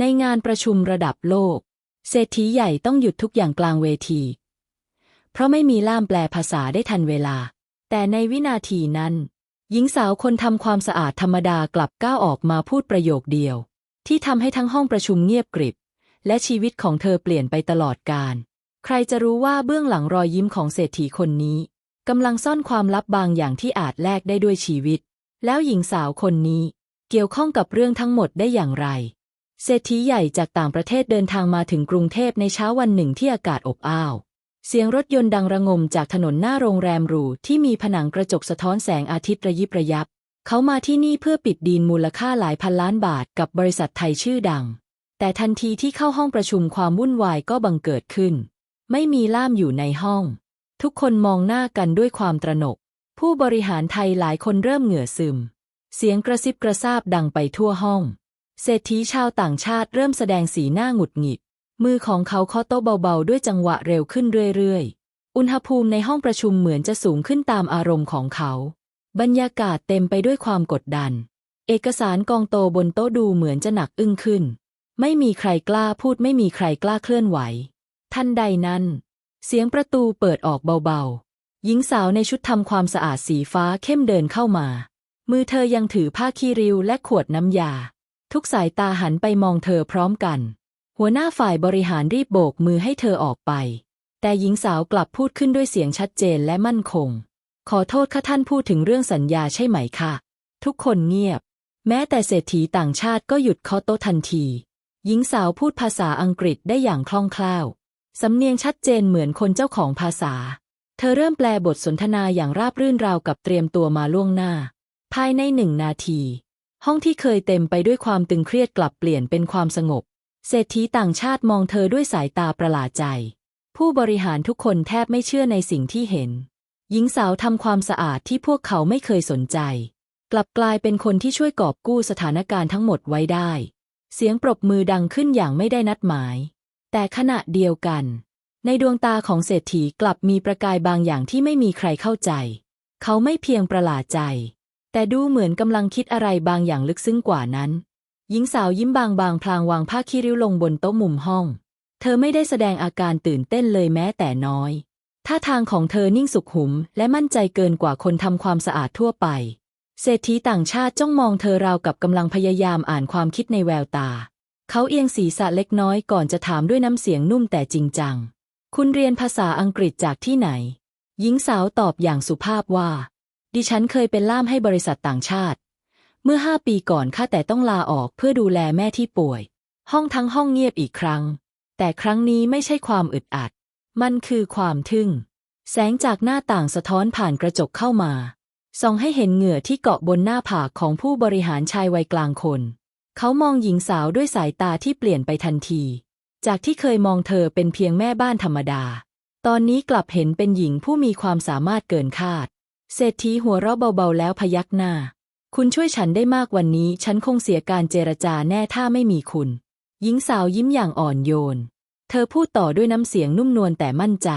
ในงานประชุมระดับโลก เศรษฐีใหญ่ต้องหยุดทุกอย่างกลางเวที เพราะไม่มีล่ามแปลภาษาได้ทันเวลา แต่ในวินาทีนั้น หญิงสาวคนทำความสะอาดธรรมดากลับก้าวออกมาพูดประโยคเดียว ที่ทำให้ทั้งห้องประชุมเงียบกริบ และชีวิตของเธอเปลี่ยนไปตลอดกาลใครจะรู้ว่าเบื้องหลังรอยยิ้มของเศรษฐีคนนี้กำลังซ่อนความลับบางอย่างที่อาจแลกได้ด้วยชีวิต แล้วหญิงสาวคนนี้เกี่ยวข้องกับเรื่องทั้งหมดได้อย่างไร เศรษฐีใหญ่จากต่างประเทศเดินทางมาถึงกรุงเทพในเช้าวันหนึ่งที่อากาศอบอ้าว เสียงรถยนต์ดังระงมจากถนนหน้าโรงแรมหรูที่มีผนังกระจกสะท้อนแสงอาทิตย์ระยิบระยับ เขามาที่นี่เพื่อปิดดีลมูลค่าหลายพันล้านบาทกับบริษัทไทยชื่อดัง แต่ทันทีที่เข้าห้องประชุมความวุ่นวายก็บังเกิดขึ้น ไม่มีล่ามอยู่ในห้อง ทุกคนมองหน้ากันด้วยความตระหนก ผู้บริหารไทยหลายคนเริ่มเหงื่อซึม เสียงกระซิบกระซาบดังไปทั่วห้อง เศรษฐีชาวต่างชาติเริ่มแสดงสีหน้าหงุดหงิด มือของเขาเคาะโต๊ะเบาๆ ด้วยจังหวะเร็วขึ้นเรื่อยๆ อุณหภูมิในห้องประชุมเหมือนจะสูงขึ้นตามอารมณ์ของเขา บรรยากาศเต็มไปด้วยความกดดัน เอกสารกองโตบนโต๊ะดูเหมือนจะหนักอึ้งขึ้น ไม่มีใครกล้าพูดไม่มีใครกล้าเคลื่อนไหว ทันใดนั้น เสียงประตูเปิดออกเบาๆ หญิงสาวในชุดทำความสะอาดสีฟ้าเข้มเดินเข้ามา มือเธอยังถือผ้าคีริ้วและขวดน้ำยา ทุกสายตาหันไปมองเธอพร้อมกัน หัวหน้าฝ่ายบริหารรีบโบกมือให้เธอออกไป แต่หญิงสาวกลับพูดขึ้นด้วยเสียงชัดเจนและมั่นคง ขอโทษค่ะท่านพูดถึงเรื่องสัญญาใช่ไหมคะทุกคนเงียบ แม้แต่เศรษฐีต่างชาติก็หยุดเคาะโต๊ะทันที หญิงสาวพูดภาษาอังกฤษได้อย่างคล่องแคล่วสำเนียงชัดเจนเหมือนคนเจ้าของภาษา เธอเริ่มแปลบทสนทนาอย่างราบรื่นราวกับเตรียมตัวมาล่วงหน้า ภายในหนึ่งนาที ห้องที่เคยเต็มไปด้วยความตึงเครียดกลับเปลี่ยนเป็นความสงบ เศรษฐีต่างชาติมองเธอด้วยสายตาประหลาดใจ ผู้บริหารทุกคนแทบไม่เชื่อในสิ่งที่เห็น หญิงสาวทำความสะอาดที่พวกเขาไม่เคยสนใจ กลับกลายเป็นคนที่ช่วยกอบกู้สถานการณ์ทั้งหมดไว้ได้ เสียงปรบมือดังขึ้นอย่างไม่ได้นัดหมาย แต่ขณะเดียวกัน ในดวงตาของเศรษฐีกลับมีประกายบางอย่างที่ไม่มีใครเข้าใจ เขาไม่เพียงประหลาดใจ แต่ดูเหมือนกำลังคิดอะไรบางอย่างลึกซึ้งกว่านั้น หญิงสาวยิ้มบางๆ พลางวางผ้าคีริ้วลงบนโต๊ะมุมห้อง เธอไม่ได้แสดงอาการตื่นเต้นเลยแม้แต่น้อย ท่าทางของเธอนิ่งสุขุม และมั่นใจเกินกว่าคนทำความสะอาดทั่วไป เศรษฐีต่างชาติจ้องมองเธอราวกับกำลังพยายามอ่านความคิดในแววตา เขาเอียงศีรษะเล็กน้อยก่อนจะถามด้วยน้ำเสียงนุ่มแต่จริงจัง คุณเรียนภาษาอังกฤษจากที่ไหน หญิงสาวตอบอย่างสุภาพว่า ดิฉันเคยเป็นล่ามให้บริษัทต่างชาติ เมื่อห้าปีก่อนข้าแต่ต้องลาออกเพื่อดูแลแม่ที่ป่วย ห้องทั้งห้องเงียบอีกครั้ง แต่ครั้งนี้ไม่ใช่ความอึดอัด มันคือความทึ่ง แสงจากหน้าต่างสะท้อนผ่านกระจกเข้ามาส่องให้เห็นเหงื่อที่เกาะบนหน้าผากของผู้บริหารชายวัยกลางคน เขามองหญิงสาวด้วยสายตาที่เปลี่ยนไปทันที จากที่เคยมองเธอเป็นเพียงแม่บ้านธรรมดา ตอนนี้กลับเห็นเป็นหญิงผู้มีความสามารถเกินคาด เศรษฐีหัวเราะเบาๆแล้วพยักหน้า คุณช่วยฉันได้มากวันนี้ ฉันคงเสียการเจรจาแน่ถ้าไม่มีคุณ หญิงสาวยิ้มอย่างอ่อนโยน เธอพูดต่อด้วยน้ำเสียงนุ่มนวลแต่มั่นใจ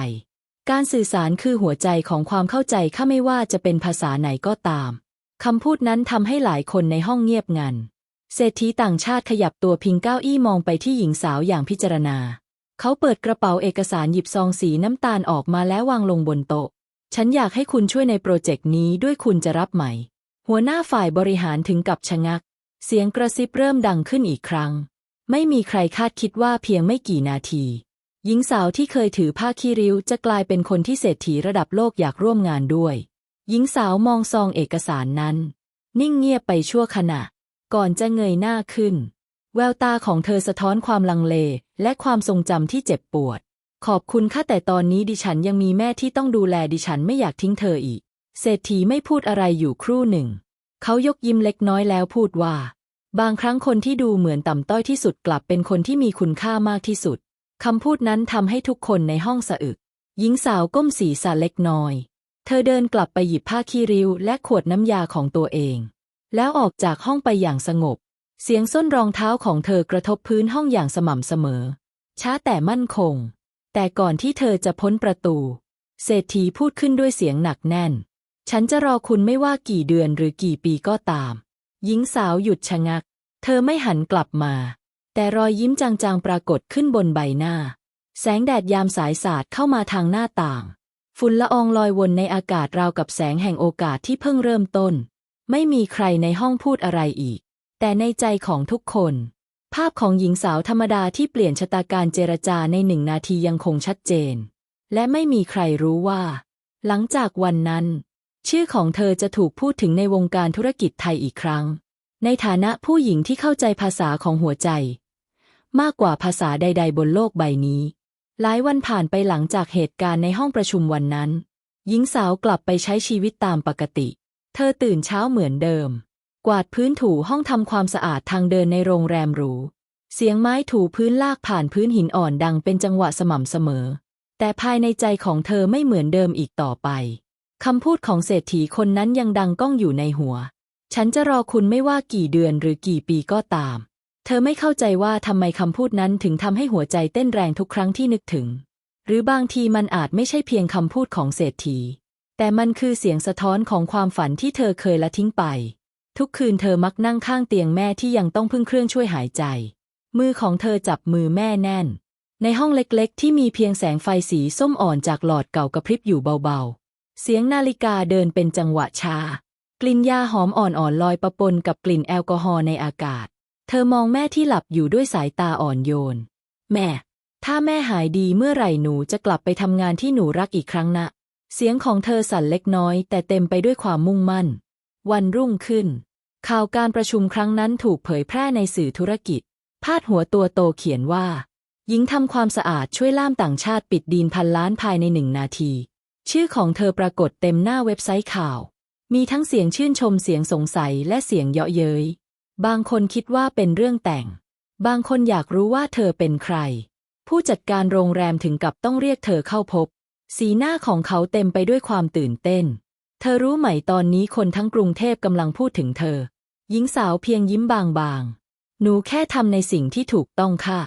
การสื่อสารคือหัวใจของความเข้าใจข้าไม่ว่าจะเป็นภาษาไหนก็ตาม คำพูดนั้นทำให้หลายคนในห้องเงียบงัน เศรษฐีต่างชาติขยับตัวพิงเก้าอี้มองไปที่หญิงสาวอย่างพิจารณา เขาเปิดกระเป๋าเอกสารหยิบซองสีน้ำตาลออกมาแล้ววางลงบนโต๊ะ ฉันอยากให้คุณช่วยในโปรเจกต์นี้ด้วยคุณจะรับไหม หัวหน้าฝ่ายบริหารถึงกับชะงัก เสียงกระซิบเริ่มดังขึ้นอีกครั้ง ไม่มีใครคาดคิดว่าเพียงไม่กี่นาที หญิงสาวที่เคยถือผ้าคีริ้วจะกลายเป็นคนที่เศรษฐีระดับโลกอยากร่วมงานด้วย หญิงสาวมองซองเอกสารนั้น นิ่งเงียบไปชั่วขณะ ก่อนจะเงยหน้าขึ้น แววตาของเธอสะท้อนความลังเลและความทรงจำที่เจ็บปวด ขอบคุณค่ะแต่ตอนนี้ดิฉันยังมีแม่ที่ต้องดูแลดิฉันไม่อยากทิ้งเธออีก เศรษฐีไม่พูดอะไรอยู่ครู่หนึ่ง เขายกยิ้มเล็กน้อยแล้วพูดว่า บางครั้งคนที่ดูเหมือนต่ำต้อยที่สุดกลับเป็นคนที่มีคุณค่ามากที่สุด คำพูดนั้นทำให้ทุกคนในห้องสะอึก หญิงสาวก้มศีรษะเล็กน้อย เธอเดินกลับไปหยิบผ้าคีริ้วและขวดน้ำยาของตัวเอง แล้วออกจากห้องไปอย่างสงบ เสียงส้นรองเท้าของเธอกระทบพื้นห้องอย่างสม่ำเสมอ ช้าแต่มั่นคง แต่ก่อนที่เธอจะพ้นประตู เศรษฐีพูดขึ้นด้วยเสียงหนักแน่น ฉันจะรอคุณไม่ว่ากี่เดือนหรือกี่ปีก็ตาม หญิงสาวหยุดชะงัก เธอไม่หันกลับมา แต่รอยยิ้มจางๆปรากฏขึ้นบนใบหน้า แสงแดดยามสายสาดเข้ามาทางหน้าต่าง ฝุ่นละอองลอยวนในอากาศราวกับแสงแห่งโอกาสที่เพิ่งเริ่มต้น ไม่มีใครในห้องพูดอะไรอีก แต่ในใจของทุกคน ภาพของหญิงสาวธรรมดาที่เปลี่ยนชะตาการเจรจาในหนึ่งนาทียังคงชัดเจน และไม่มีใครรู้ว่า หลังจากวันนั้น ชื่อของเธอจะถูกพูดถึงในวงการธุรกิจไทยอีกครั้ง ในฐานะผู้หญิงที่เข้าใจภาษาของหัวใจ มากกว่าภาษาใด ๆ บนโลกใบนี้ หลายวันผ่านไปหลังจากเหตุการณ์ในห้องประชุมวันนั้น หญิงสาวกลับไปใช้ชีวิตตามปกติ เธอตื่นเช้าเหมือนเดิม กวาดพื้นถูห้องทำความสะอาดทางเดินในโรงแรมหรู เสียงไม้ถูพื้นลากผ่านพื้นหินอ่อนดังเป็นจังหวะสม่ำเสมอ แต่ภายในใจของเธอไม่เหมือนเดิมอีกต่อไปคำพูดของเศรษฐีคนนั้นยังดังก้องอยู่ในหัว ฉันจะรอคุณไม่ว่ากี่เดือนหรือกี่ปีก็ตาม เธอไม่เข้าใจว่าทำไมคำพูดนั้นถึงทำให้หัวใจเต้นแรงทุกครั้งที่นึกถึง หรือบางทีมันอาจไม่ใช่เพียงคำพูดของเศรษฐี แต่มันคือเสียงสะท้อนของความฝันที่เธอเคยละทิ้งไป ทุกคืนเธอมักนั่งข้างเตียงแม่ที่ยังต้องพึ่งเครื่องช่วยหายใจ มือของเธอจับมือแม่แน่น ในห้องเล็กๆ ที่มีเพียงแสงไฟสีส้มอ่อนจากหลอดเก่ากระพริบอยู่เบาๆ เสียงนาฬิกาเดินเป็นจังหวะชา กลิ่นยาหอมอ่อนๆลอยประปนกับกลิ่นแอลกอฮอล์ในอากาศ เธอมองแม่ที่หลับอยู่ด้วยสายตาอ่อนโยน แม่ ถ้าแม่หายดีเมื่อไหร่หนูจะกลับไปทำงานที่หนูรักอีกครั้งนะ เสียงของเธอสั่นเล็กน้อย แต่เต็มไปด้วยความมุ่งมั่น วันรุ่งขึ้น ข่าวการประชุมครั้งนั้นถูกเผยแพร่ในสื่อธุรกิจ พาดหัวตัวโตเขียนว่า หญิงทำความสะอาดช่วยล่ามต่างชาติปิดดีนพันล้านภายในหนึ่งนาที ชื่อของเธอปรากฏเต็มหน้าเว็บไซต์ข่าว มีทั้งเสียงชื่นชมเสียงสงสัยและเสียงเยาะเย้ย บางคนคิดว่าเป็นเรื่องแต่ง บางคนอยากรู้ว่าเธอเป็นใคร ผู้จัดการโรงแรมถึงกับต้องเรียกเธอเข้าพบ สีหน้าของเขาเต็มไปด้วยความตื่นเต้น เธอรู้ไหมตอนนี้คนทั้งกรุงเทพกำลังพูดถึงเธอ หญิงสาวเพียงยิ้มบางๆ หนูแค่ทำในสิ่งที่ถูกต้องค่ะ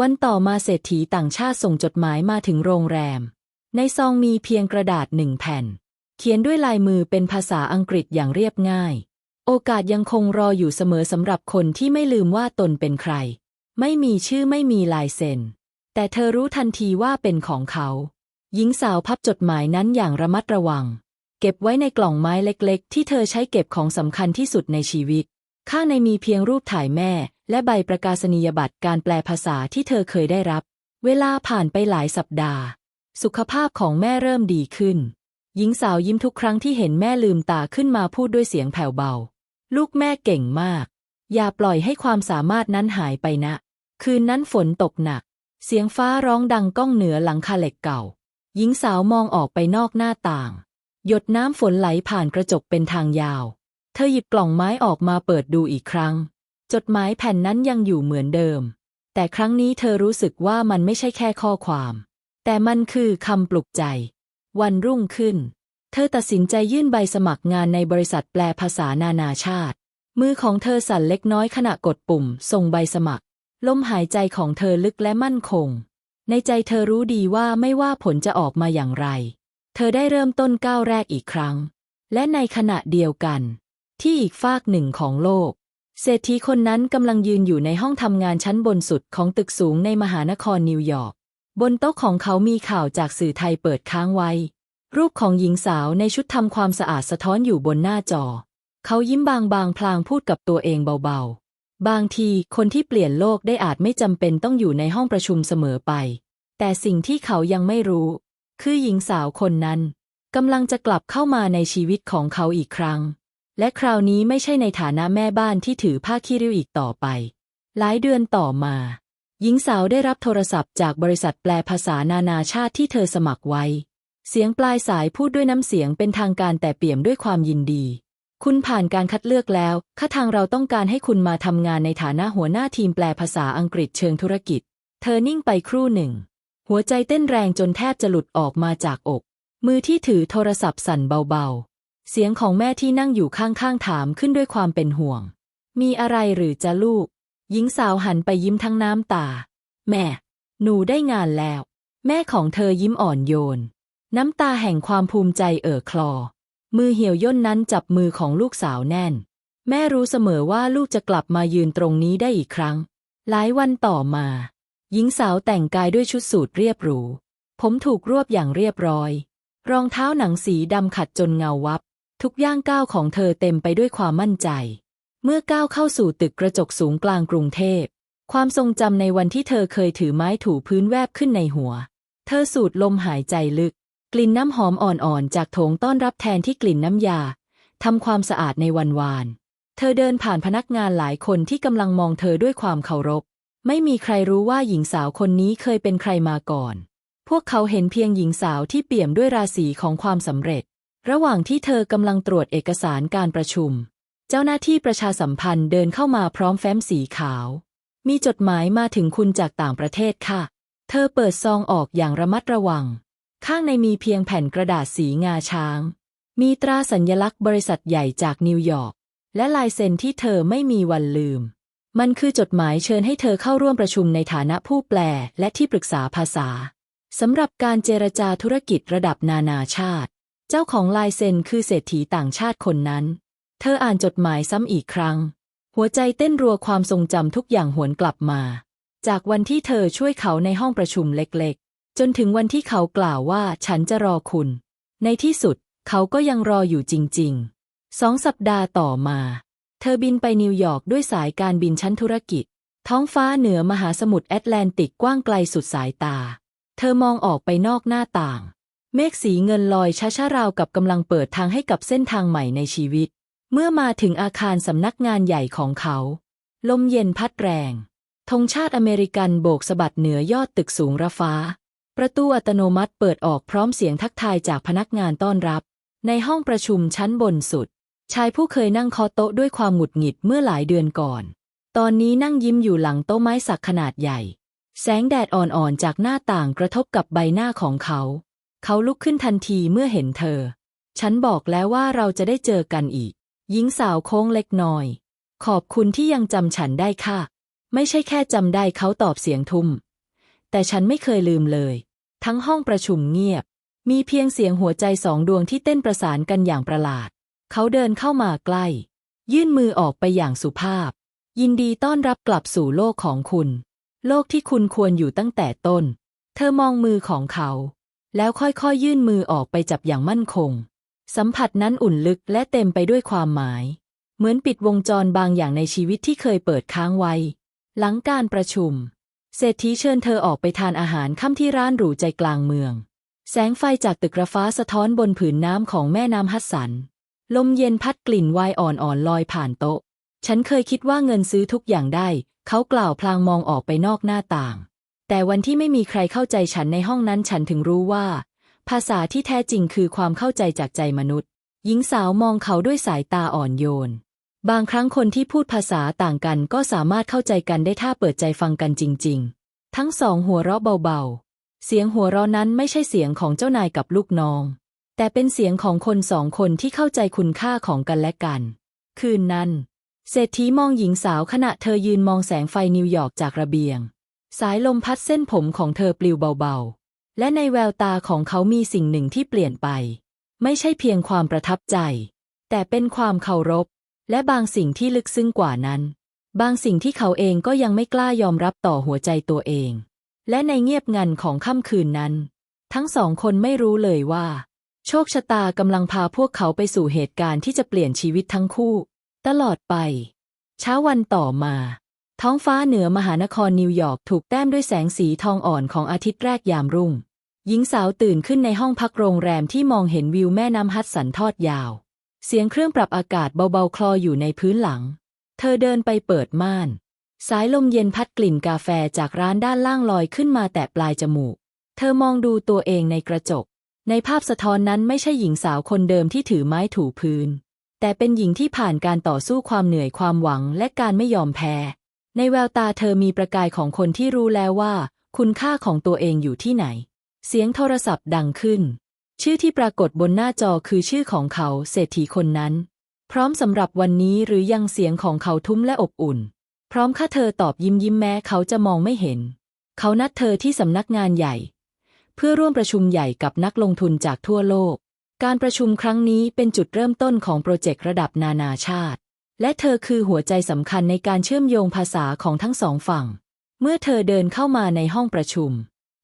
วันต่อมาเศรษฐีต่างชาติส่งจดหมายมาถึงโรงแรม ในซองมีเพียงกระดาษหนึ่งแผ่น เขียนด้วยลายมือเป็นภาษาอังกฤษอย่างเรียบง่าย โอกาสยังคงรออยู่เสมอสำหรับคนที่ไม่ลืมว่าตนเป็นใคร ไม่มีชื่อไม่มีลายเซ็น แต่เธอรู้ทันทีว่าเป็นของเขา หญิงสาวพับจดหมายนั้นอย่างระมัดระวัง เก็บไว้ในกล่องไม้เล็กๆ ที่เธอใช้เก็บของสำคัญที่สุดในชีวิต ข้างในมีเพียงรูปถ่ายแม่ และใบประกาศนียบัตรการแปลภาษาที่เธอเคยได้รับ เวลาผ่านไปหลายสัปดาห์ สุขภาพของแม่เริ่มดีขึ้น หญิงสาวยิ้มทุกครั้งที่เห็นแม่ลืมตาขึ้นมาพูดด้วยเสียงแผ่วเบา ลูกแม่เก่งมาก อย่าปล่อยให้ความสามารถนั้นหายไปนะ คืนนั้นฝนตกหนัก เสียงฟ้าร้องดังก้องเหนือหลังคาเหล็กเก่า หญิงสาวมองออกไปนอกหน้าต่าง หยดน้ำฝนไหลผ่านกระจกเป็นทางยาว เธอหยิบกล่องไม้ออกมาเปิดดูอีกครั้ง จดหมายแผ่นนั้นยังอยู่เหมือนเดิม แต่ครั้งนี้เธอรู้สึกว่ามันไม่ใช่แค่ข้อความ แต่มันคือคำปลุกใจ วันรุ่งขึ้น เธอตัดสินใจยื่นใบสมัครงานในบริษัทแปลภาษานานาชาติ มือของเธอสั่นเล็กน้อยขณะกดปุ่ม ส่งใบสมัคร ลมหายใจของเธอลึกและมั่นคง ในใจเธอรู้ดีว่าไม่ว่าผลจะออกมาอย่างไร เธอได้เริ่มต้นก้าวแรกอีกครั้ง และในขณะเดียวกัน ที่อีกฟากหนึ่งของโลก เศรษฐีคนนั้นกำลังยืนอยู่ในห้องทำงานชั้นบนสุดของตึกสูงในมหานครนิวยอร์กบนโต๊ะของเขามีข่าวจากสื่อไทยเปิดค้างไว้ รูปของหญิงสาวในชุดทำความสะอาดสะท้อนอยู่บนหน้าจอ เขายิ้มบางๆพลางพูดกับตัวเองเบาๆ บางทีคนที่เปลี่ยนโลกได้อาจไม่จำเป็นต้องอยู่ในห้องประชุมเสมอไป แต่สิ่งที่เขายังไม่รู้ คือหญิงสาวคนนั้นกำลังจะกลับเข้ามาในชีวิตของเขาอีกครั้ง และคราวนี้ไม่ใช่ในฐานะแม่บ้านที่ถือผ้าขี้ริ้วอีกต่อไป หลายเดือนต่อมา หญิงสาวได้รับโทรศัพท์จากบริษัทแปลภาษานานาชาติที่เธอสมัครไว้ เสียงปลายสายพูดด้วยน้ำเสียงเป็นทางการแต่เปี่ยมด้วยความยินดี คุณผ่านการคัดเลือกแล้วข้าทางเราต้องการให้คุณมาทำงานในฐานะหัวหน้าทีมแปลภาษาอังกฤษเชิงธุรกิจ เธอนิ่งไปครู่หนึ่ง หัวใจเต้นแรงจนแทบจะหลุดออกมาจากอก มือที่ถือโทรศัพท์สั่นเบาๆ เสียงของแม่ที่นั่งอยู่ข้างๆถามขึ้นด้วยความเป็นห่วง มีอะไรหรือจะลูก หญิงสาวหันไปยิ้มทั้งน้ำตา แม่ หนูได้งานแล้ว แม่ของเธอยิ้มอ่อนโยน น้ำตาแห่งความภูมิใจเอ่อคลอ มือเหี่ยวย่นนั้นจับมือของลูกสาวแน่น แม่รู้เสมอว่าลูกจะกลับมายืนตรงนี้ได้อีกครั้ง หลายวันต่อมา หญิงสาวแต่งกายด้วยชุดสูทเรียบหรู ผมถูกรวบอย่างเรียบร้อย รองเท้าหนังสีดำขัดจนเงาวับ ทุกย่างก้าวของเธอเต็มไปด้วยความมั่นใจ เมื่อก้าวเข้าสู่ตึกกระจกสูงกลางกรุงเทพ ความทรงจำในวันที่เธอเคยถือไม้ถูพื้นแวบขึ้นในหัว เธอสูดลมหายใจลึก กลิ่นน้ำหอมอ่อนๆ จากโถงต้อนรับแทนที่กลิ่นน้ำยาทำความสะอาดในวันวาน เธอเดินผ่านพนักงานหลายคนที่กำลังมองเธอด้วยความเคารพ ไม่มีใครรู้ว่าหญิงสาวคนนี้เคยเป็นใครมาก่อน พวกเขาเห็นเพียงหญิงสาวที่เปี่ยมด้วยราศีของความสำเร็จ ระหว่างที่เธอกำลังตรวจเอกสารการประชุม เจ้าหน้าที่ประชาสัมพันธ์เดินเข้ามาพร้อมแฟ้มสีขาว มีจดหมายมาถึงคุณจากต่างประเทศค่ะ เธอเปิดซองออกอย่างระมัดระวัง ข้างในมีเพียงแผ่นกระดาษสีงาช้าง มีตราสัญลักษณ์บริษัทใหญ่จากนิวยอร์กและลายเซ็นที่เธอไม่มีวันลืม มันคือจดหมายเชิญให้เธอเข้าร่วมประชุมในฐานะผู้แปลและที่ปรึกษาภาษาสำหรับการเจรจาธุรกิจระดับนานาชาติ เจ้าของลายเซ็นคือเศรษฐีต่างชาติคนนั้น เธออ่านจดหมายซ้ำอีกครั้ง หัวใจเต้นรัวความทรงจำทุกอย่างหวนกลับมา จากวันที่เธอช่วยเขาในห้องประชุมเล็กๆ จนถึงวันที่เขากล่าวว่าฉันจะรอคุณ ในที่สุด เขาก็ยังรออยู่จริง ๆ สองสัปดาห์ต่อมา เธอบินไปนิวยอร์กด้วยสายการบินชั้นธุรกิจ ท้องฟ้าเหนือมหาสมุทรแอตแลนติกกว้างไกลสุดสายตา เธอมองออกไปนอกหน้าต่าง เมฆสีเงินลอยช้าๆราวกับกำลังเปิดทางให้กับเส้นทางใหม่ในชีวิต เมื่อมาถึงอาคารสำนักงานใหญ่ของเขา ลมเย็นพัดแรงธงชาติอเมริกันโบกสะบัดเหนือยอดตึกสูงระฟ้า ประตูอัตโนมัติเปิดออกพร้อมเสียงทักทายจากพนักงานต้อนรับ ในห้องประชุมชั้นบนสุด ชายผู้เคยนั่งคาะโต๊ะด้วยความหงุดหงิดเมื่อหลายเดือนก่อน ตอนนี้นั่งยิ้มอยู่หลังโต๊ะไม้สักขนาดใหญ่ แสงแดดอ่อนๆจากหน้าต่างกระทบกับใบหน้าของเขา เขาลุกขึ้นทันทีเมื่อเห็นเธอ ฉันบอกแล้วว่าเราจะได้เจอกันอีก หญิงสาวโค้งเล็กน้อย ขอบคุณที่ยังจำฉันได้ค่ะ ไม่ใช่แค่จำได้เขาตอบเสียงทุ้มแต่ฉันไม่เคยลืมเลย ทั้งห้องประชุมเงียบ มีเพียงเสียงหัวใจสองดวงที่เต้นประสานกันอย่างประหลาด เขาเดินเข้ามาใกล้ ยื่นมือออกไปอย่างสุภาพ ยินดีต้อนรับกลับสู่โลกของคุณ โลกที่คุณควรอยู่ตั้งแต่ต้น เธอมองมือของเขา แล้วค่อยๆยยื่นมือออกไปจับอย่างมั่นคง สัมผัสนั้นอุ่นลึกและเต็มไปด้วยความหมาย เหมือนปิดวงจรบางอย่างในชีวิตที่เคยเปิดค้างไว้ หลังการประชุม เศรษฐีเชิญเธอออกไปทานอาหารค่ำที่ร้านหรูใจกลางเมือง แสงไฟจากตึกระฟ้าสะท้อนบนผืนน้ำของแม่น้ำฮัดสัน ลมเย็นพัดกลิ่นไวน์อ่อนๆลอยผ่านโต๊ะ ฉันเคยคิดว่าเงินซื้อทุกอย่างได้ เขากล่าวพลางมองออกไปนอกหน้าต่าง แต่วันที่ไม่มีใครเข้าใจฉันในห้องนั้นฉันถึงรู้ว่า ภาษาที่แท้จริงคือความเข้าใจจากใจมนุษย์ หญิงสาวมองเขาด้วยสายตาอ่อนโยน บางครั้งคนที่พูดภาษาต่างกันก็สามารถเข้าใจกันได้ถ้าเปิดใจฟังกันจริง ๆ ทั้งสองหัวเราะเบาๆ เสียงหัวเราะนั้นไม่ใช่เสียงของเจ้านายกับลูกน้อง แต่เป็นเสียงของคนสองคนที่เข้าใจคุณค่าของกันและกัน คืนนั้น เศรษฐีมองหญิงสาวขณะเธอยืนมองแสงไฟนิวยอร์กจากระเบียง สายลมพัดเส้นผมของเธอปลิวเบาๆ และในแววตาของเขามีสิ่งหนึ่งที่เปลี่ยนไป ไม่ใช่เพียงความประทับใจ แต่เป็นความเคารพ และบางสิ่งที่ลึกซึ้งกว่านั้น บางสิ่งที่เขาเองก็ยังไม่กล้ายอมรับต่อหัวใจตัวเอง และในเงียบงันของค่ำคืนนั้น ทั้งสองคนไม่รู้เลยว่า โชคชะตากำลังพาพวกเขาไปสู่เหตุการณ์ที่จะเปลี่ยนชีวิตทั้งคู่ ตลอดไป เช้าวันต่อมา ท้องฟ้าเหนือมหานครนิวยอร์กถูกแต้มด้วยแสงสีทองอ่อนของอาทิตย์แรกยามรุ่ง หญิงสาวตื่นขึ้นในห้องพักโรงแรมที่มองเห็นวิวแม่น้ำฮัดสันทอดยาว เสียงเครื่องปรับอากาศเบาๆคลออยู่ในพื้นหลัง เธอเดินไปเปิดม่าน สายลมเย็นพัดกลิ่นกาแฟจากร้านด้านล่างลอยขึ้นมาแตะปลายจมูก เธอมองดูตัวเองในกระจก ในภาพสะท้อนนั้นไม่ใช่หญิงสาวคนเดิมที่ถือไม้ถูพื้น แต่เป็นหญิงที่ผ่านการต่อสู้ความเหนื่อยความหวังและการไม่ยอมแพ้ ในแววตาเธอมีประกายของคนที่รู้แล้วว่า คุณค่าของตัวเองอยู่ที่ไหน เสียงโทรศัพท์ดังขึ้น ชื่อที่ปรากฏบนหน้าจอคือชื่อของเขาเศรษฐีคนนั้น พร้อมสำหรับวันนี้หรือยังเสียงของเขาทุ้มและอบอุ่น พร้อมค่าเธอตอบยิ้มยิ้มแม้เขาจะมองไม่เห็น เขานัดเธอที่สำนักงานใหญ่ เพื่อร่วมประชุมใหญ่กับนักลงทุนจากทั่วโลก การประชุมครั้งนี้เป็นจุดเริ่มต้นของโปรเจกต์ระดับนานาชาติ และเธอคือหัวใจสำคัญในการเชื่อมโยงภาษาของทั้งสองฝั่ง เมื่อเธอเดินเข้ามาในห้องประชุม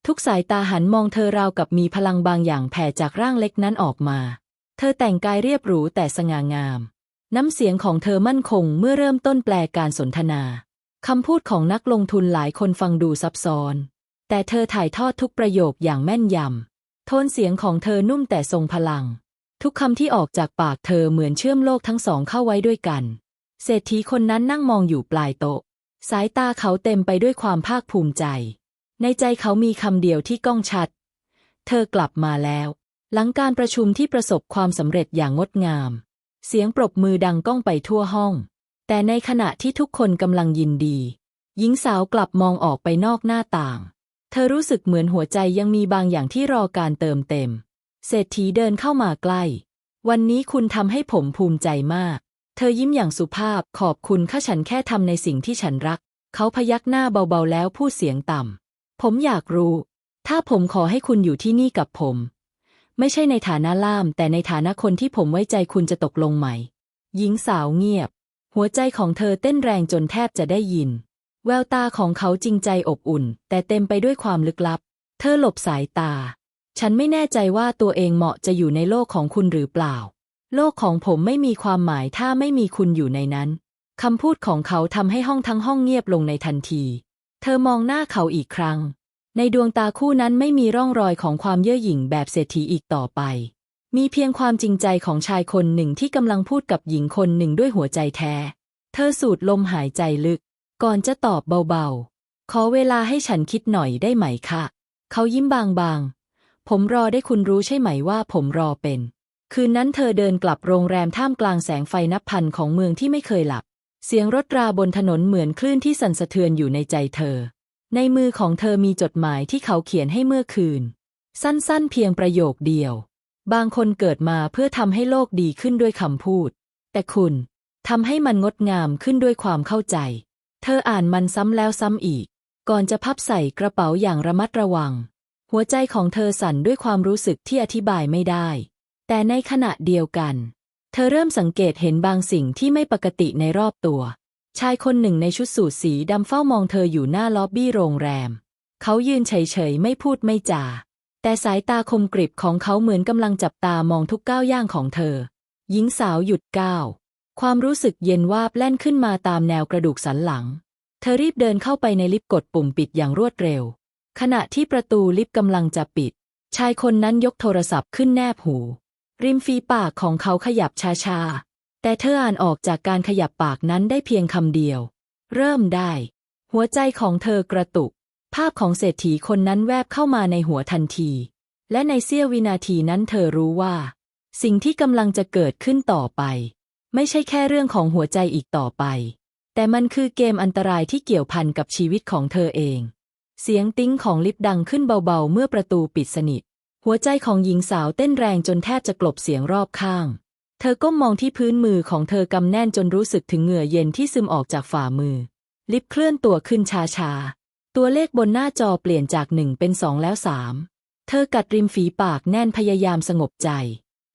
ทุกสายตาหันมองเธอราวกับมีพลังบางอย่างแผ่จากร่างเล็กนั้นออกมา เธอแต่งกายเรียบหรูแต่สง่างาม น้ำเสียงของเธอมั่นคงเมื่อเริ่มต้นแปลการสนทนาคำพูดของนักลงทุนหลายคนฟังดูซับซ้อน แต่เธอถ่ายทอดทุกประโยคอย่างแม่นยำ โทนเสียงของเธอนุ่มแต่ทรงพลัง ทุกคำที่ออกจากปากเธอเหมือนเชื่อมโลกทั้งสองเข้าไว้ด้วยกัน เศรษฐีคนนั้นนั่งมองอยู่ปลายโต๊ะ สายตาเขาเต็มไปด้วยความภาคภูมิใจ ในใจเขามีคำเดียวที่ก้องชัด เธอกลับมาแล้ว หลังการประชุมที่ประสบความสำเร็จอย่างงดงาม เสียงปรบมือดังก้องไปทั่วห้อง แต่ในขณะที่ทุกคนกำลังยินดี หญิงสาวกลับมองออกไปนอกหน้าต่าง เธอรู้สึกเหมือนหัวใจยังมีบางอย่างที่รอการเติมเต็ม เศรษฐีเดินเข้ามาใกล้ วันนี้คุณทำให้ผมภูมิใจมาก เธอยิ้มอย่างสุภาพขอบคุณข้าฉันแค่ทำในสิ่งที่ฉันรัก เขาพยักหน้าเบาๆแล้วพูดเสียงต่ำ ผมอยากรู้ ถ้าผมขอให้คุณอยู่ที่นี่กับผม ไม่ใช่ในฐานะล่าม แต่ในฐานะคนที่ผมไว้ใจคุณจะตกลงไหม หญิงสาวเงียบ หัวใจของเธอเต้นแรงจนแทบจะได้ยิน แววตาของเขาจริงใจอบอุ่น แต่เต็มไปด้วยความลึกลับ เธอหลบสายตา ฉันไม่แน่ใจว่าตัวเองเหมาะจะอยู่ในโลกของคุณหรือเปล่า โลกของผมไม่มีความหมายถ้าไม่มีคุณอยู่ในนั้น คำพูดของเขาทำให้ห้องทั้งห้องเงียบลงในทันที เธอมองหน้าเขาอีกครั้ง ในดวงตาคู่นั้นไม่มีร่องรอยของความเย่อหยิ่งแบบเศรษฐีอีกต่อไป มีเพียงความจริงใจของชายคนหนึ่งที่กำลังพูดกับหญิงคนหนึ่งด้วยหัวใจแท้ เธอสูดลมหายใจลึก ก่อนจะตอบเบาๆ ขอเวลาให้ฉันคิดหน่อยได้ไหมคะ เขายิ้มบางๆ ผมรอได้คุณรู้ใช่ไหมว่าผมรอเป็น คืนนั้นเธอเดินกลับโรงแรมท่ามกลางแสงไฟนับพันของเมืองที่ไม่เคยหลับ เสียงรถราบนถนนเหมือนคลื่นที่สั่นสะเทือนอยู่ในใจเธอ ในมือของเธอมีจดหมายที่เขาเขียนให้เมื่อคืน สั้นๆ เพียงประโยคเดียว บางคนเกิดมาเพื่อทำให้โลกดีขึ้นด้วยคำพูด แต่คุณทำให้มันงดงามขึ้นด้วยความเข้าใจ เธออ่านมันซ้ำแล้วซ้ำอีก ก่อนจะพับใส่กระเป๋าอย่างระมัดระวัง หัวใจของเธอสั่นด้วยความรู้สึกที่อธิบายไม่ได้ แต่ในขณะเดียวกัน เธอเริ่มสังเกตเห็นบางสิ่งที่ไม่ปกติในรอบตัว ชายคนหนึ่งในชุดสูทสีดำเฝ้ามองเธออยู่หน้าล็อบบี้โรงแรม เขายืนเฉยๆไม่พูดไม่จาแต่สายตาคมกริบของเขาเหมือนกำลังจับตามองทุกก้าวย่างของเธอ หญิงสาวหยุดก้าว ความรู้สึกเย็นวาบแล่นขึ้นมาตามแนวกระดูกสันหลัง เธอรีบเดินเข้าไปในลิฟต์กดปุ่มปิดอย่างรวดเร็ว ขณะที่ประตูลิฟต์กำลังจะปิด ชายคนนั้นยกโทรศัพท์ขึ้นแนบหู ริมฝีปากของเขาขยับช้าๆ แต่เธออ่านออกจากการขยับปากนั้นได้เพียงคำเดียว เริ่มได้ หัวใจของเธอกระตุก ภาพของเศรษฐีคนนั้นแวบเข้ามาในหัวทันที และในเสี้ยววินาทีนั้นเธอรู้ว่า สิ่งที่กำลังจะเกิดขึ้นต่อไป ไม่ใช่แค่เรื่องของหัวใจอีกต่อไป แต่มันคือเกมอันตรายที่เกี่ยวพันกับชีวิตของเธอเอง เสียงติ้งของลิฟต์ดังขึ้นเบาๆ เมื่อประตูปิดสนิท หัวใจของหญิงสาวเต้นแรงจนแทบจะกลบเสียงรอบข้าง เธอก้มมองที่พื้นมือของเธอกำแน่นจนรู้สึกถึงเหงื่อเย็นที่ซึมออกจากฝ่ามือ ลิฟต์เคลื่อนตัวขึ้นช้าๆ ตัวเลขบนหน้าจอเปลี่ยนจากหนึ่งเป็นสองแล้วสามเธอกัดริมฝีปากแน่นพยายามสงบใจ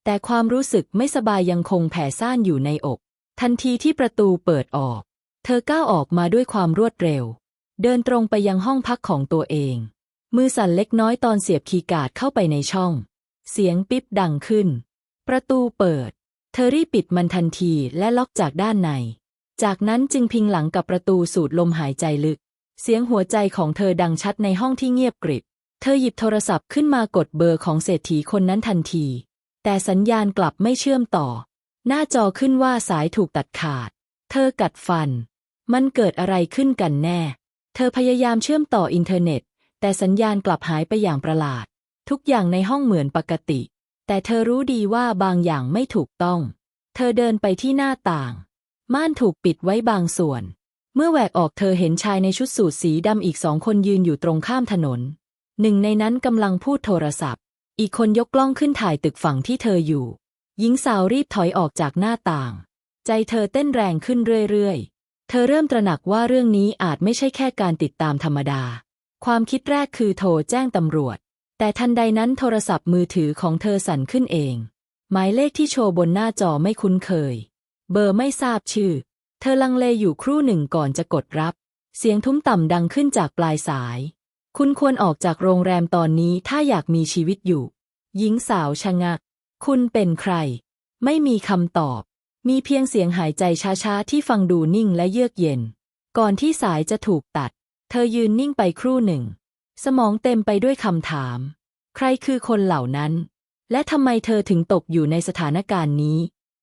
แต่ความรู้สึกไม่สบายยังคงแผ่ซ่านอยู่ในอก ทันทีที่ประตูเปิดออก เธอก้าวออกมาด้วยความรวดเร็ว เดินตรงไปยังห้องพักของตัวเอง มือสั่นเล็กน้อยตอนเสียบคีย์การ์ดเข้าไปในช่อง เสียงปิ๊บดังขึ้น ประตูเปิด เธอรีบปิดมันทันทีและล็อกจากด้านใน จากนั้นจึงพิงหลังกับประตูสูดลมหายใจลึก เสียงหัวใจของเธอดังชัดในห้องที่เงียบกริบ เธอหยิบโทรศัพท์ขึ้นมากดเบอร์ของเศรษฐีคนนั้นทันที แต่สัญญาณกลับไม่เชื่อมต่อ หน้าจอขึ้นว่าสายถูกตัดขาด เธอกัดฟัน มันเกิดอะไรขึ้นกันแน่ เธอพยายามเชื่อมต่ออินเทอร์เน็ต แต่สัญญาณกลับหายไปอย่างประหลาด ทุกอย่างในห้องเหมือนปกติ แต่เธอรู้ดีว่าบางอย่างไม่ถูกต้อง เธอเดินไปที่หน้าต่าง ม่านถูกปิดไว้บางส่วน เมื่อแหวกออกเธอเห็นชายในชุดสูทสีดำอีกสองคนยืนอยู่ตรงข้ามถนน หนึ่งในนั้นกำลังพูดโทรศัพท์ อีกคนยกกล้องขึ้นถ่ายตึกฝั่งที่เธออยู่ หญิงสาวรีบถอยออกจากหน้าต่าง ใจเธอเต้นแรงขึ้นเรื่อยๆ เธอเริ่มตระหนักว่าเรื่องนี้อาจไม่ใช่แค่การติดตามธรรมดา ความคิดแรกคือโทรแจ้งตำรวจ แต่ทันใดนั้นโทรศัพท์มือถือของเธอสั่นขึ้นเอง หมายเลขที่โชว์บนหน้าจอไม่คุ้นเคย เบอร์ไม่ทราบชื่อ เธอลังเลอยู่ครู่หนึ่งก่อนจะกดรับ เสียงทุ้มต่ำดังขึ้นจากปลายสาย คุณควรออกจากโรงแรมตอนนี้ถ้าอยากมีชีวิตอยู่ หญิงสาวชะงัก คุณเป็นใคร ไม่มีคำตอบ มีเพียงเสียงหายใจช้าๆ ที่ฟังดูนิ่งและเยือกเย็น ก่อนที่สายจะถูกตัด เธอยืนนิ่งไปครู่หนึ่ง สมองเต็มไปด้วยคำถาม ใครคือคนเหล่านั้น และทำไมเธอถึงตกอยู่ในสถานการณ์นี้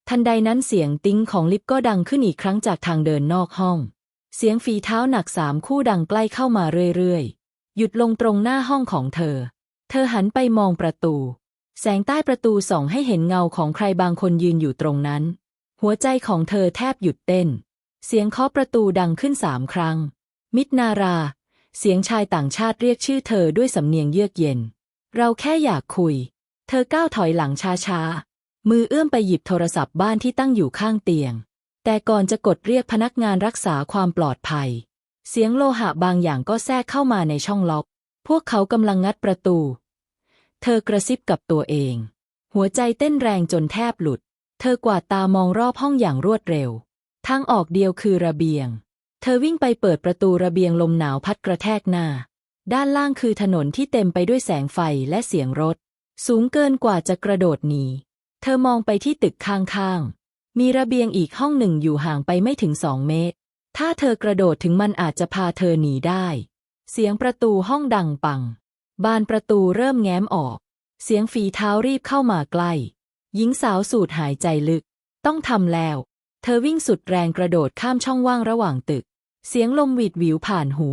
ทันใดนั้นเสียงติ้งของลิฟต์ก็ดังขึ้นอีกครั้งจากทางเดินนอกห้อง เสียงฝีเท้าหนักสามคู่ดังใกล้เข้ามาเรื่อยๆ หยุดลงตรงหน้าห้องของเธอ เธอหันไปมองประตู แสงใต้ประตูส่องให้เห็นเงาของใครบางคนยืนอยู่ตรงนั้น หัวใจของเธอแทบหยุดเต้น เสียงเคาะประตูดังขึ้นสามครั้ง มิตรนารา เสียงชายต่างชาติเรียกชื่อเธอด้วยสำเนียงเยือกเย็น เราแค่อยากคุย เธอก้าวถอยหลังช้าๆ มือเอื้อมไปหยิบโทรศัพท์บ้านที่ตั้งอยู่ข้างเตียง แต่ก่อนจะกดเรียกพนักงานรักษาความปลอดภัย เสียงโลหะบางอย่างก็แทรกเข้ามาในช่องล็อก พวกเขากำลังงัดประตู เธอกระซิบกับตัวเอง หัวใจเต้นแรงจนแทบหลุด เธอกวาดตามองรอบห้องอย่างรวดเร็ว ทางออกเดียวคือระเบียง เธอวิ่งไปเปิดประตูระเบียงลมหนาวพัดกระแทกหน้า ด้านล่างคือถนนที่เต็มไปด้วยแสงไฟและเสียงรถ สูงเกินกว่าจะกระโดดหนี เธอมองไปที่ตึกข้างๆ มีระเบียงอีกห้องหนึ่งอยู่ห่างไปไม่ถึงสองเมตร ถ้าเธอกระโดดถึงมันอาจจะพาเธอหนีได้ เสียงประตูห้องดังปัง บานประตูเริ่มแง้มออก เสียงฝีเท้ารีบเข้ามาใกล้ หญิงสาวสูดหายใจลึก ต้องทำแล้ว เธอวิ่งสุดแรงกระโดดข้ามช่องว่างระหว่างตึก เสียงลมหวีดหวิวผ่านหู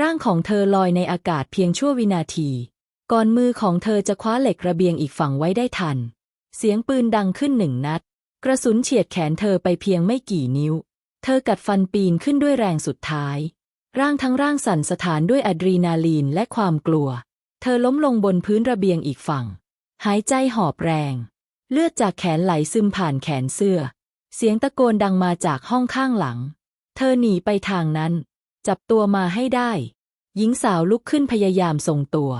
ร่างของเธอลอยในอากาศเพียงชั่ววินาที ก่อนมือของเธอจะคว้าเหล็กระเบียงอีกฝั่งไว้ได้ทัน เสียงปืนดังขึ้นหนึ่งนัด กระสุนเฉียดแขนเธอไปเพียงไม่กี่นิ้ว เธอกัดฟันปีนขึ้นด้วยแรงสุดท้าย ร่างทั้งร่างสั่นสะท้านด้วยอะดรีนาลีนและความกลัว เธอล้มลงบนพื้นระเบียงอีกฝั่ง หายใจหอบแรง เลือดจากแขนไหลซึมผ่านแขนเสื้อ เสียงตะโกนดังมาจากห้องข้างหลัง เธอหนีไปทางนั้น จับตัวมาให้ได้ หญิงสาวลุกขึ้นพยายามทรงตัว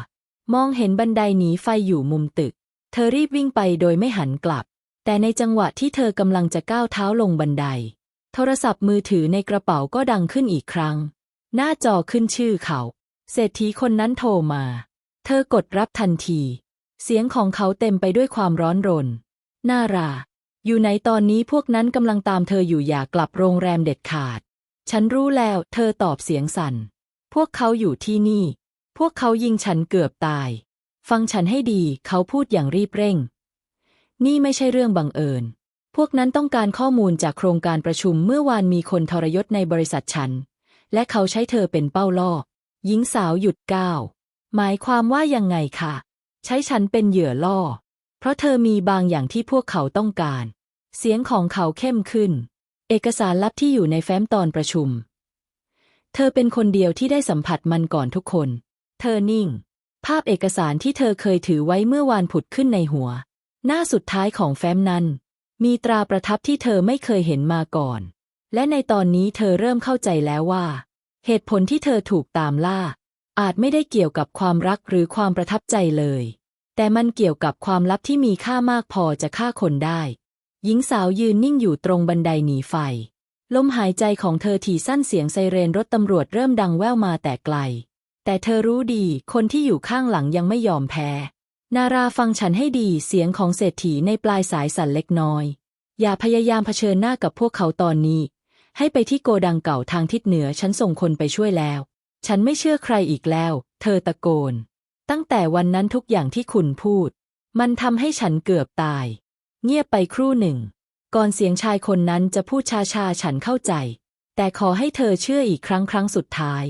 มองเห็นบันไดหนีไฟอยู่มุมตึก เธอรีบวิ่งไปโดยไม่หันกลับ แต่ในจังหวะที่เธอกำลังจะก้าวเท้าลงบันได โทรศัพท์มือถือในกระเป๋าก็ดังขึ้นอีกครั้ง หน้าจอขึ้นชื่อเขา เศรษฐีคนนั้นโทรมา เธอกดรับทันที เสียงของเขาเต็มไปด้วยความร้อนรน น่ารา อยู่ไหนตอนนี้พวกนั้นกำลังตามเธออยู่อย่ากลับโรงแรมเด็ดขาด ฉันรู้แล้ว เธอตอบเสียงสั่น พวกเขาอยู่ที่นี่ พวกเขายิงฉันเกือบตาย ฟังฉันให้ดี เขาพูดอย่างรีบเร่ง นี่ไม่ใช่เรื่องบังเอิญ พวกนั้นต้องการข้อมูลจากโครงการประชุมเมื่อวานมีคนทรยศในบริษัทฉัน และเขาใช้เธอเป็นเป้าล่อ หญิงสาวหยุดก้าว หมายความว่ายังไงคะ ใช้ฉันเป็นเหยื่อล่อ เพราะเธอมีบางอย่างที่พวกเขาต้องการ เสียงของเขาเข้มขึ้น เอกสารลับที่อยู่ในแฟ้มตอนประชุม เธอเป็นคนเดียวที่ได้สัมผัสมันก่อนทุกคน เธอนิ่ง ภาพเอกสารที่เธอเคยถือไว้เมื่อวานผุดขึ้นในหัว หน้าสุดท้ายของแฟ้มนั้น มีตราประทับที่เธอไม่เคยเห็นมาก่อน และในตอนนี้เธอเริ่มเข้าใจแล้วว่า เหตุผลที่เธอถูกตามล่า อาจไม่ได้เกี่ยวกับความรักหรือความประทับใจเลย แต่มันเกี่ยวกับความลับที่มีค่ามากพอจะฆ่าคนได้ หญิงสาวยืนนิ่งอยู่ตรงบันไดหนีไฟ ลมหายใจของเธอถี่สั้นเสียงไซเรนรถตำรวจเริ่มดังแว่วมาแต่ไกล แต่เธอรู้ดีคนที่อยู่ข้างหลังยังไม่ยอมแพ้ นาราฟังฉันให้ดีเสียงของเศรษฐีในปลายสายสั่นเล็กน้อย อย่าพยายามเผชิญหน้ากับพวกเขาตอนนี้ ให้ไปที่โกดังเก่าทางทิศเหนือฉันส่งคนไปช่วยแล้ว ฉันไม่เชื่อใครอีกแล้ว เธอตะโกน ตั้งแต่วันนั้นทุกอย่างที่คุณพูด มันทำให้ฉันเกือบตาย เงียบไปครู่หนึ่ง ก่อนเสียงชายคนนั้นจะพูดชาชาฉันเข้าใจ แต่ขอให้เธอเชื่ออีกครั้งครั้งสุดท้าย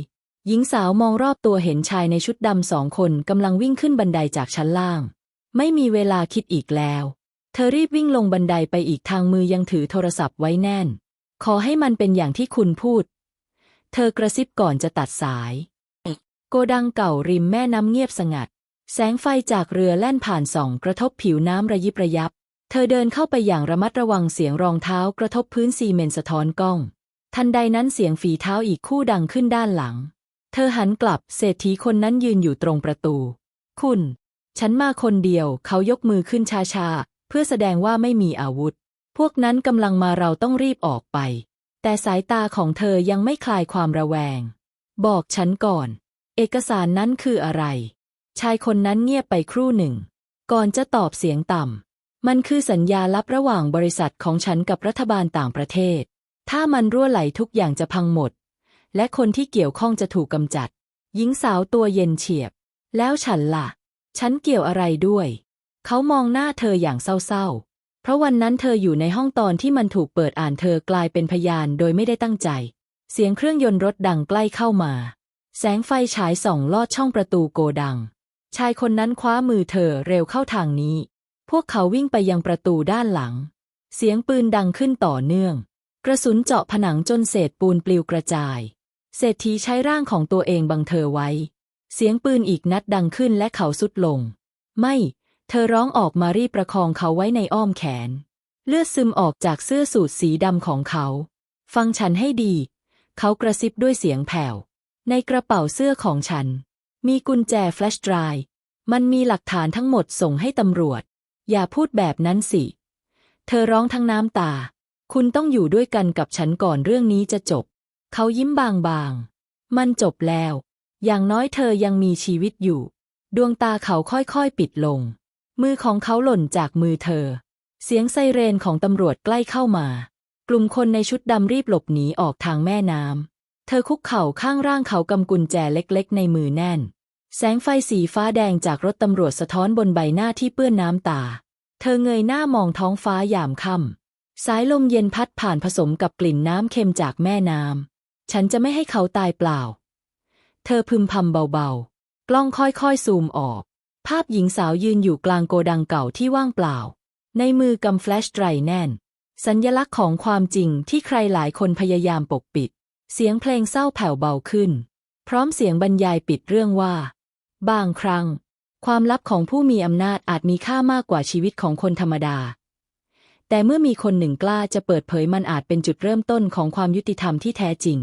หญิงสาวมองรอบตัวเห็นชายในชุดดำสองคนกำลังวิ่งขึ้นบันไดจากชั้นล่าง ไม่มีเวลาคิดอีกแล้ว เธอรีบวิ่งลงบันไดไปอีกทางมือยังถือโทรศัพท์ไว้แน่น ขอให้มันเป็นอย่างที่คุณพูด เธอกระซิบก่อนจะตัดสาย โกดังเก่าริมแม่น้ำเงียบสงัด แสงไฟจากเรือแล่นผ่านส่อง กระทบผิวน้ำระยิบระยับ เธอเดินเข้าไปอย่างระมัดระวังเสียงรองเท้ากระทบพื้นซีเมนต์สะท้อนกล้อง ทันใดนั้นเสียงฝีเท้าอีกคู่ดังขึ้นด้านหลัง เธอหันกลับเศรษฐีคนนั้นยืนอยู่ตรงประตู คุณ ฉันมาคนเดียวเขายกมือขึ้นช้าๆ เพื่อแสดงว่าไม่มีอาวุธ พวกนั้นกำลังมาเราต้องรีบออกไป แต่สายตาของเธอยังไม่คลายความระแวง บอกฉันก่อน เอกสารนั้นคืออะไร ชายคนนั้นเงียบไปครู่หนึ่ง ก่อนจะตอบเสียงต่ำ มันคือสัญญาลับระหว่างบริษัทของฉันกับรัฐบาลต่างประเทศ ถ้ามันรั่วไหลทุกอย่างจะพังหมด และคนที่เกี่ยวข้องจะถูกกำจัด หญิงสาวตัวเย็นเฉียบ แล้วฉันล่ะ ฉันเกี่ยวอะไรด้วย เขามองหน้าเธออย่างเศร้าๆ เพราะวันนั้นเธออยู่ในห้องตอนที่มันถูกเปิดอ่านเธอกลายเป็นพยานโดยไม่ได้ตั้งใจ เสียงเครื่องยนต์รถดังใกล้เข้ามา แสงไฟฉายส่องลอดช่องประตูโกดัง ชายคนนั้นคว้ามือเธอเร็วเข้าทางนี้ พวกเขาวิ่งไปยังประตูด้านหลัง เสียงปืนดังขึ้นต่อเนื่อง กระสุนเจาะผนังจนเศษปูนปลิวกระจาย เศรษฐีใช้ร่างของตัวเองบังเธอไว้ เสียงปืนอีกนัดดังขึ้นและเขาสุดลง ไม่ เธอร้องออกมารีบประคองเขาไว้ในอ้อมแขน เลือดซึมออกจากเสื้อสูทสีดำของเขา ฟังฉันให้ดี เขากระซิบด้วยเสียงแผ่ว ในกระเป๋าเสื้อของฉัน มีกุญแจแฟลชไดรฟ์มันมีหลักฐานทั้งหมดส่งให้ตำรวจ อย่าพูดแบบนั้นสิ เธอร้องทั้งน้ำตา คุณต้องอยู่ด้วยกันกับฉันก่อนเรื่องนี้จะจบ เขายิ้มบางๆ มันจบแล้ว อย่างน้อยเธอยังมีชีวิตอยู่ ดวงตาเขาค่อยๆปิดลง มือของเขาหล่นจากมือเธอ เสียงไซเรนของตำรวจใกล้เข้ามา กลุ่มคนในชุดดำรีบหลบหนีออกทางแม่น้ำ เธอคุกเข่าข้างร่างเขากำกุญแจเล็กๆ ในมือแน่น แสงไฟสีฟ้าแดงจากรถตำรวจสะท้อนบนใบหน้าที่เปื้อนน้ำตา เธอเงยหน้ามองท้องฟ้ายามค่ำสายลมเย็นพัดผ่านผสมกับกลิ่นน้ำเค็มจากแม่น้ำ ฉันจะไม่ให้เขาตายเปล่า เธอพึมพำเบาๆ กล้องค่อยๆ ซูมออก ภาพหญิงสาวยืนอยู่กลางโกดังเก่าที่ว่างเปล่า ในมือกำแฟลชไดรแน่น สัญญลักษณ์ของความจริงที่ใครหลายคนพยายามปกปิด เสียงเพลงเศร้าแผ่วเบาขึ้น พร้อมเสียงบรรยายปิดเรื่องว่า บางครั้ง ความลับของผู้มีอำนาจอาจมีค่ามากกว่าชีวิตของคนธรรมดาแต่เมื่อมีคนหนึ่งกล้าจะเปิดเผยมันอาจเป็นจุดเริ่มต้นของความยุติธรรมที่แท้จริง